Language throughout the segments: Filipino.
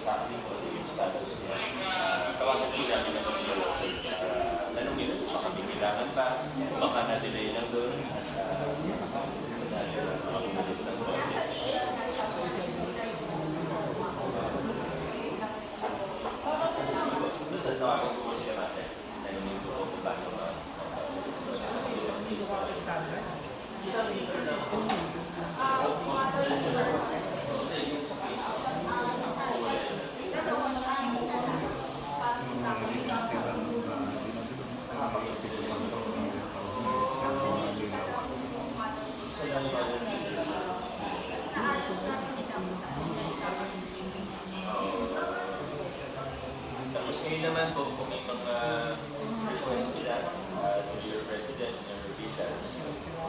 sa amin kung ano yung status niya. Ah, tawagan po namin ang mga. Uh, tanongin na baka may kailangan pa, baka na-delay lang doon. At uh, dahil mga umalis lang doon. Basta tawagan po sila natin. Tanongin ko kung paano ba. Isang liter lang po. Isa lang yung other liter lang. Tapos ngayon naman po, kung may mga request sila uh, to your president officials,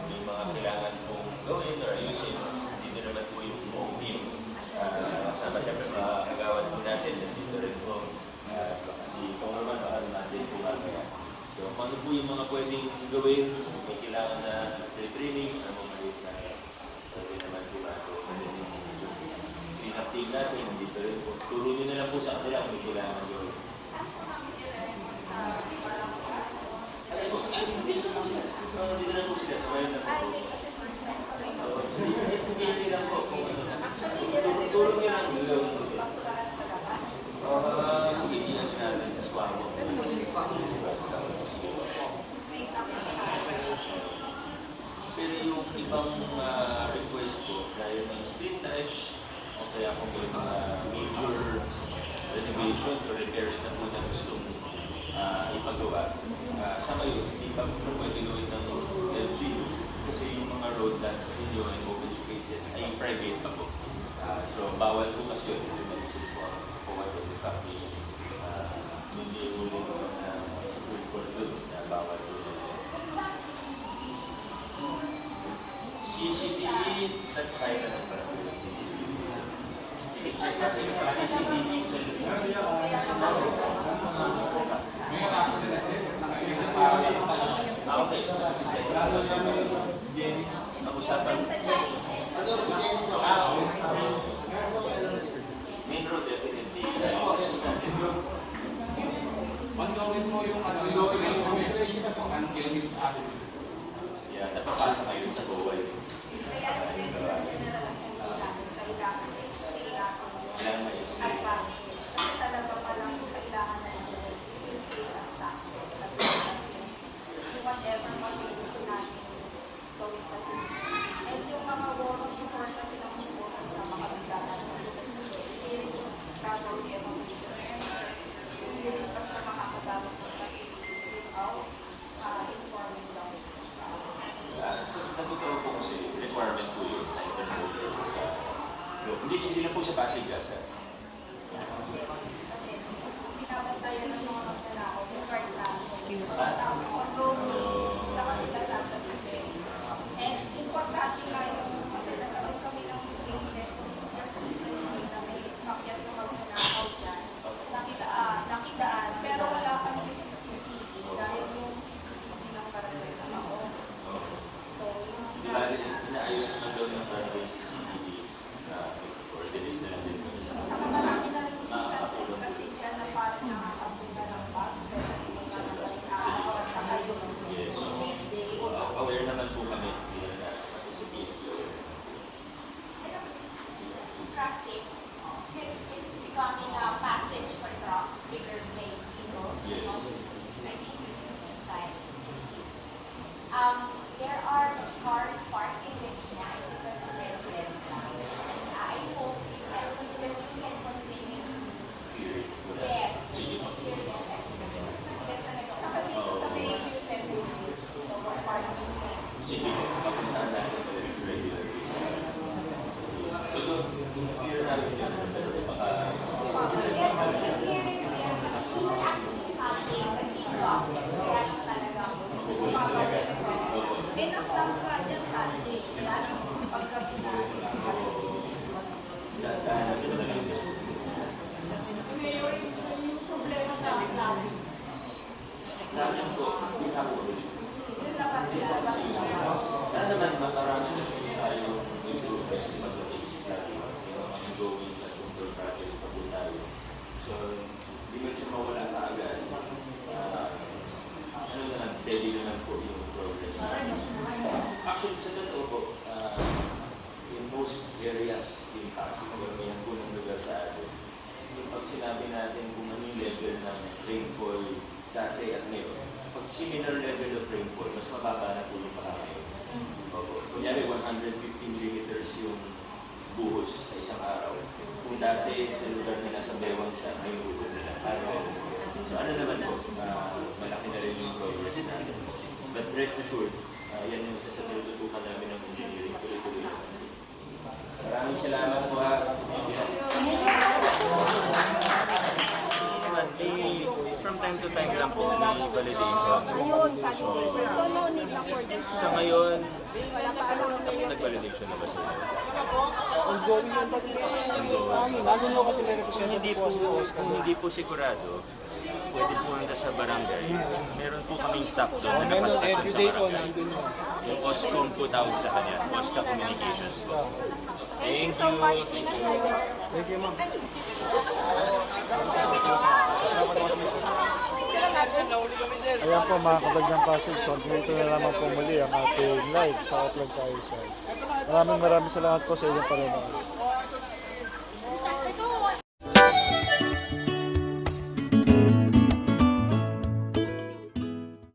may mga kailangan pong gawin or ayusin, dito naman po yung buong team. Uh, kasama siyempre mga kagawan po natin, nandito rin po. Uh, kung naman, baka natin po mamaya. So, ano po yung mga pwedeng gawin, may kailangan na training, ano mga maliit na pwede naman po natin. Pinaptig natin, dito rin po. Turo nyo na lang po sa kanila kung may kailangan gawin. Ay, po, ay, hindi na po sila. Ah, Dito na po sila. Sabayan na po. Oo, sige, sige, sige lang po. Kung ano. Turo nyo lang yung gawin mo. Ah, sige, iyan natin. Aswamo. Pero yung ibang ah, request ko, dahil ng street lights, o kaya kung may mga major renovations or repairs na po na gusto uh, ipagawa, ah, sa ngayon, hindi pa po pwede gawin ng LG kasi yung mga road lands ninyo and open spaces ay private pa po. Ah, so, bawal po kasi yun. Sige, check kasi yung CCTV sa Ah, okay. Pag-usapan. Ah, okay. Main road definitely. Manggawin mo yung ano, yung Anong kilomis avenue. Yeah, napapasa kayo sa Bowen. Kailangan ma-explain. whatever mga gusto natin gawin kasi. And yung mga warrant before kasi ng mga voters na makabigatan kasi hindi rin yung gagawin yung mga voters. Hindi rin basta makakagawin ko kasi without uh, informing them. Ah, sa, sa totoo po kasi, requirement po yun na intermover sa loob. Hindi, hindi lang po sa Pasig, sir. Nasaan po pinahuli? Saan naman makarami tayo improvement sa pag-iisip natin yung ongoing at yung project pa po tayo. So, hindi man siya mawala ka agad. Uh, ano naman, steady naman po yung progress natin. Actually, sa totoo po, uh, in most areas in Pasig, magamihan po ng lugar sa atin. Yung pag sinabi natin kung ano yung level ng rainfall dati at ngayon, pag similar level of rainfall, mas mababa na po yung baka ngayon. Opo. Kunyari, 150 millimeters yung buhos sa isang araw. Kung dati sa lugar na nasa Bewang siya, ngayon buhos nila. Araw. So ano naman po, ah, malaki na rin yung progress natin. But rest assured, ah, yan yung isa sa tinututukan namin ng engineering. Tuloy-tuloy. Maraming salamat po ha. May, from time to time lang po, may validation. Ayun, validation. So, no need na for this. Sa ngayon, nag-validation na ba sila? Ongoing yan ba dito? Lalo nyo kasi may Kung representative hindi po, kung hindi po sigurado, pwede pumunta sa barangay. Meron po kaming staff doon na nakastasyon sa po, barangay. Yung OSCOM po tawag sa kanya, OSCA Communications po. Thank you. Thank you, ma'am. Ayan po mga kabagdang pasig. So, dito na lamang po muli ang ating live sa Upland Kaisay. Maraming maraming salamat po sa inyong panonood.